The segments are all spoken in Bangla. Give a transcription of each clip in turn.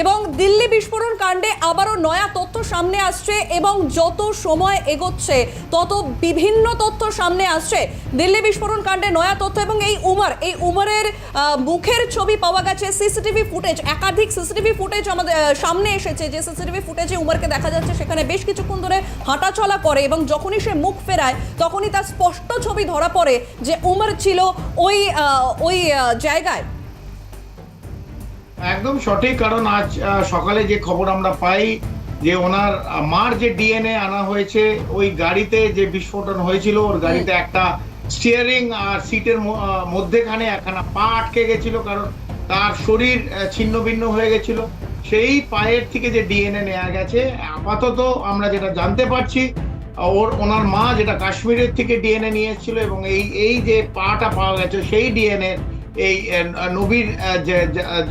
এবং দিল্লি বিস্ফোরণ কাণ্ডে আবারও নয়া তথ্য সামনে আসছে এবং যত সময় এগোচ্ছে, তত বিভিন্ন তথ্য সামনে আসছে। দিল্লি বিস্ফোরণ কাণ্ডে নয়া তথ্য এবং এই উমার, এই উমারের মুখের ছবি পাওয়া গেছে সিসিটিভি ফুটেজ, একাধিক সিসিটিভি ফুটেজ আমাদের সামনে এসেছে। যে সিসিটিভি ফুটেজে উমারকে দেখা যাচ্ছে, সেখানে বেশ কিছুক্ষণ ধরে হাঁটাচলা করে এবং যখনই সে মুখ ফেরায়, তখনই তার স্পষ্ট ছবি ধরা পড়ে যে উমর ছিল ওই ওই জায়গায়। একদম সঠিক কারণ আজ সকালে যে খবর আমরা পাই যে ওনার মার যে ডিএনএ আনা হয়েছে ওই গাড়িতে যে বিস্ফোরণ হয়েছিল ওর গাড়িতে একটা স্টিয়ারিং আর সিটের মধ্যেখানে একখানা পা আটকে গেছিল কারণ তার শরীর ছিন্ন ভিন্ন হয়ে গেছিল। সেই পায়ের থেকে যে ডিএনএ নেওয়া গেছে আপাতত আমরা যেটা জানতে পারছি ওর ওনার মা যেটা কাশ্মীরের থেকে ডিএনএ নিয়ে এসেছিল এবং এই এই যে পাটা পাওয়া গেছে সেই ডিএনএ এই নবীর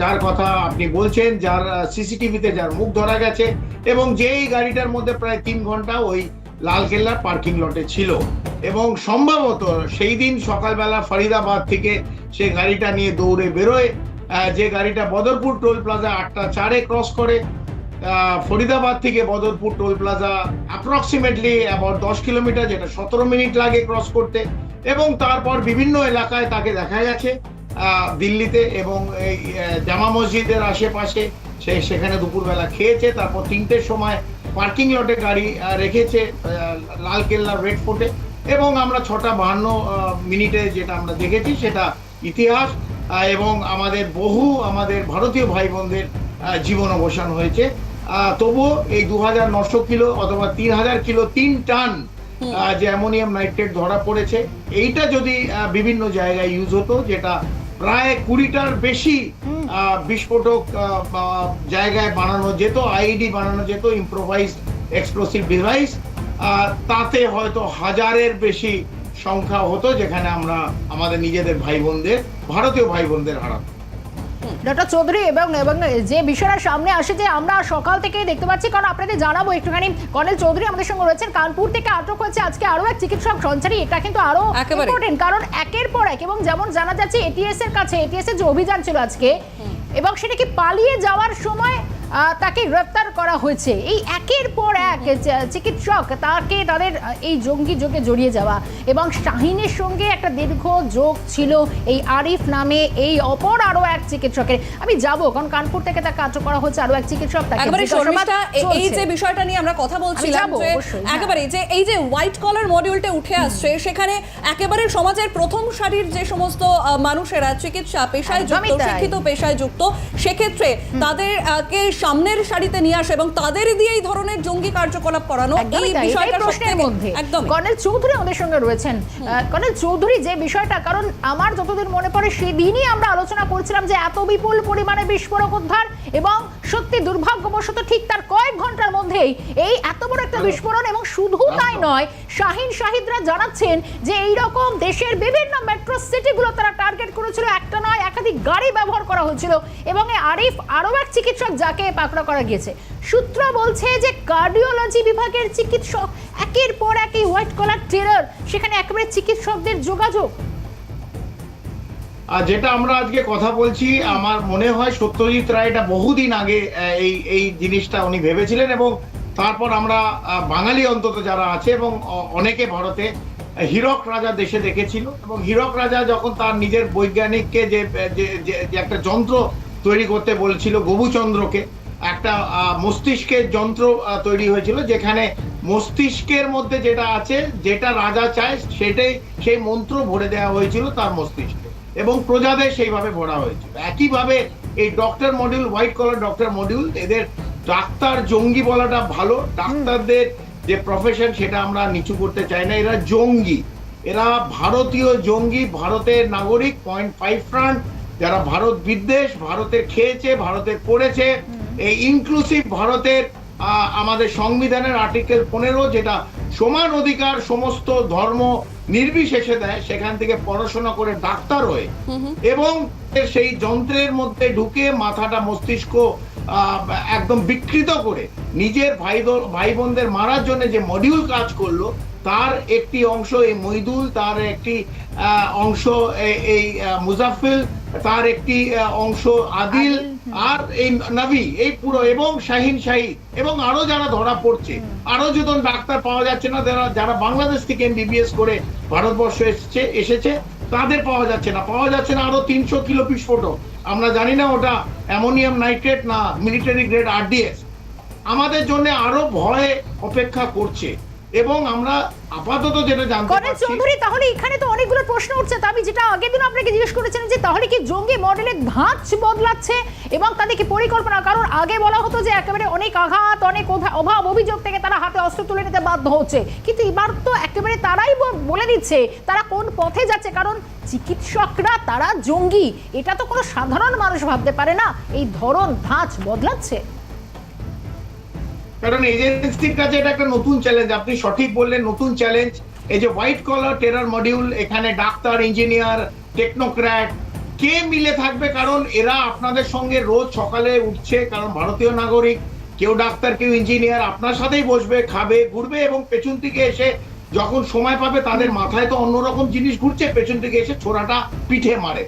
যার কথা আপনি বলছেন, যার সিসিটিভিতে যার মুখ ধরা গেছে, এবং যেই গাড়িটার মধ্যে প্রায় তিন ঘণ্টা ওই লালকেল্লার পার্কিং লটে ছিল। এবং সম্ভবত সেই দিন সকালবেলা ফরিদাবাদ থেকে সে গাড়িটা নিয়ে দৌড়ে বেরোয় যে গাড়িটা বদরপুর টোল প্লাজা আটটা চারে ক্রস করে ফরিদাবাদ থেকে Badarpur toll plaza approximately about দশ কিলোমিটার, যেটা সতেরো মিনিট লাগে ক্রস করতে, এবং তারপর বিভিন্ন এলাকায় তাকে দেখা গেছে। দিল্লিতে এবং এই জামা মসজিদের আশেপাশে সে সেখানে দুপুরবেলা খেয়েছে তারপর তিনটের সময় পার্কিং লটে গাড়ি রেখেছে আহ, লালকেল্লার রেড ফোর্টে এবং আমরা ছটা বাহান্ন মিনিটে যেটা আমরা দেখেছি সেটা ইতিহাস এবং আমাদের বহু আমাদের ভারতীয় ভাই বোনদের জীবন অবসান হয়েছে। তবুও এই দু হাজার নশো কিলো অথবা তিন হাজার কিলো তিন টান যে অ্যামোনিয়াম নাইট্রেট ধরা পড়েছে এইটা যদি বিভিন্ন জায়গায় ইউজ হতো যেটা প্রায় কুড়িটার বেশি বিস্ফোটক জায়গায় বানানো যেত আইডি বানানো যেত ইম্প্রোভাইজ এক্সপ্লোসিভ ডিভাইস তাতে হয়তো হাজারের বেশি সংখ্যা হতো যেখানে আমরা আমাদের নিজেদের ভাই বোনদের ভারতীয় ভাই বোনদের হারাতাম। ডক্টর চৌধুরী এবং এবং যে বিষয়টা সামনে আসে যে আমরা সকাল থেকে দেখতে পাচ্ছি। কারণ আপনাদের জানাব একটুখানি কর্নেল চৌধুরী আমাদের সঙ্গে রয়েছেন। কানপুর থেকে আটক হয়েছে আজকে আরও এক চিকিৎসক সঞ্চারী। এটা কিন্তু আরও ইম্পর্টেন্ট কারণ একের পর এক এবং যেমন জানা যাচ্ছে এটিএস এর কাছে এটিএস এর যে অভিযান ছিল আজকে এবং সেটা কি পালিয়ে যাওয়ার সময় তাকে গ্রেফতার করা হয়েছে। এই একের পর এক চিকিৎসক তাকে তাদের এই জঙ্গি যোগে জড়িয়ে যাওয়া এবং শাহিনের সঙ্গে একটা দীর্ঘ যোগ ছিল এই আরিফ নামে এই অপর আরও এক চিকিৎসকের। আমি যাব কারণ কানপুর থেকে তাকে আটক করা হচ্ছে আরও এক চিকিৎসক তাকে এই যে বিষয়টা নিয়ে আমরা কথা বলছিলাম যে হ্যাঁ। একেবারে যে এই যে হোয়াইট কলার মডিউলটা উঠে আসছে সেখানে একেবারে সমাজের প্রথম সারির যে সমস্ত মানুষেরা চিকিৎসা পেশায় যুক্ত শিক্ষিত পেশায় যুক্ত সেক্ষেত্রে তাদেরকে সামনের সারিতে নিয়ে আসে এবং তাদের দিয়ে এই ধরনের জঙ্গি কার্যকলাপ করানো এই বিষয়টা প্রশ্নের মধ্যে। একদম কর্নেল চৌধুরী আমাদের সঙ্গে রয়েছেন। কর্নেল চৌধুরী যে বিষয়টা কারণ আমার যতদিন মনে পড়ে সেদিনই আমরা আলোচনা করছিলাম যে এত বিপুল পরিমাণে বিস্ফোরক উদ্ধার এবং সত্যি দুর্ভাগ্যবশত ঠিক তার কয়েক ঘণ্টার মধ্যেই এই এত বড় একটা বিস্ফোরণ এবং শুধু তাই নয় শাহিন শাহিদরা জানাচ্ছেন যে এই রকম দেশের বিভিন্ন মেট্রো সিটিগুলো তারা টার্গেট করেছিল একটা নয় একাধিক গাড়ি ব্যবহার করা হয়েছিল এবং আরিফ আরও এক চিকিৎসক যাকে পাকড়া করা গিয়েছে। সূত্র বলছে যে কার্ডিওলজি বিভাগের চিকিৎসক একের পর এক এই হোয়াইট কলার টেরার সেখানে একেবারে চিকিৎসকদের যোগাযোগ। আর যেটা আমরা আজকে কথা বলছি, আমার মনে হয় সত্যজিৎ রায় এটা বহুদিন আগে এই এই জিনিসটা উনি ভেবেছিলেন এবং তারপর আমরা বাঙালি অন্তত যারা আছে এবং অনেকে ভারতে হীরক রাজা দেশে দেখেছিল এবং হীরক রাজা যখন তার নিজের বৈজ্ঞানিককে যে- যে একটা যন্ত্র তৈরি করতে বলছিল, গবুচন্দ্রকে, একটা মস্তিষ্কের যন্ত্র তৈরি হয়েছিল যেখানে মস্তিষ্কের মধ্যে যেটা আছে, যেটা রাজা চায়, সেটাই সেই মন্ত্র ভরে দেওয়া হয়েছিল তার মস্তিষ্কে। এবং প্রজাদের সেইভাবে ভরা হয়েছিল একইভাবে এই doctor module white collar doctor module এদের ডাক্তার জঙ্গি বলাটা ভালো। ডাক্তারদের যে প্রফেশন সেটা আমরা নিচু করতে চাই না। এরা জঙ্গি। এরা ভারতীয় জঙ্গি ভারতের নাগরিক পয়েন্ট ফাইভ ফ্রান্ট যারা ভারত বিদ্বেষ ভারতের খেয়েছে ভারতের পড়েছে এই ইনক্লুসিভ ভারতের আহ, আমাদের সংবিধানের আর্টিকেল পনেরো যেটা সমান অধিকার সমস্ত ধর্ম নির্বিশেষে দেয় সেখান থেকে পড়াশোনা করে ডাক্তার হয়ে। এবং সেই যন্ত্রের মধ্যে ঢুকে মাথাটা মস্তিষ্ক একদম বিকৃত করে নিজের ভাই ভাই বোনদের মারার জন্য যে মডিউল কাজ করল তার একটি অংশ এই মইদুল তার একটি অংশ এই মুজাফিল তার একটি অংশ আদিল আর এই নাভি এই পুরো এবং শাহিন শাহি এবং আরও যারা ধরা পড়ছে আরও যখন ডাক্তার পাওয়া যাচ্ছে না যারা যারা বাংলাদেশ থেকে এমবিবিএস করে ভারতবর্ষ এসেছে এসেছে তাদের পাওয়া যাচ্ছে না। পাওয়া যাচ্ছে না আরও তিনশো কিলো বিস্ফোরক আমরা জানি না ওটা অ্যামোনিয়াম নাইট্রেট না মিলিটারি গ্রেড আরডিএস আমাদের জন্য আরও ভয়ে অপেক্ষা করছে। এবং আমরা আপাতত যেটা জানতে পারছি চৌধুরী তাহলে এখানে তো অনেকগুলো প্রশ্ন উঠছে। আমি যেটা আগের দিন আপনাকে জিজ্ঞেস করেছিলেন যে তাহলে কি জঙ্গি মডেলের ধাঁচ বদলাচ্ছে এবং তাদের কি পরিকল্পনা? কারণ আগে বলা হতো যে একেবারে অনেক আঘাত অনেক অভাব অভিযোগ থেকে তারা হাতে অস্ত্র তুলে নিতে বাধ্য হচ্ছে। কিন্তু এবার তো একেবারে তারাই বলে দিচ্ছে তারা কোন পথে যাচ্ছে? কারণ চিকিৎসকরা তারা জঙ্গি। এটা তো কোনো সাধারণ মানুষ ভাবতে পারে না। এই ধরন ধাঁচ বদলাচ্ছে। কারণ এজেন্সির কাছে এটা একটা নতুন চ্যালেঞ্জ আপনি সঠিক বললেন, নতুন চ্যালেঞ্জ এই যে হোয়াইট কলার টেরার মডিউল এখানে ডাক্তার ইঞ্জিনিয়ার টেকনোক্র্যাট কে মিলে থাকবে? কারণ এরা আপনাদের সঙ্গে রোজ সকালে উঠছে, কারণ ভারতীয় নাগরিক, কেউ ডাক্তার, কেউ ইঞ্জিনিয়ার আপনার সাথেই বসবে, খাবে, ঘুরবে এবং পেছন থেকে এসে যখন সময় পাবে, তাদের মাথায় তো অন্যরকম জিনিস ঘুরছে, পেছন থেকে এসে ছোড়াটা, পিঠে মারে।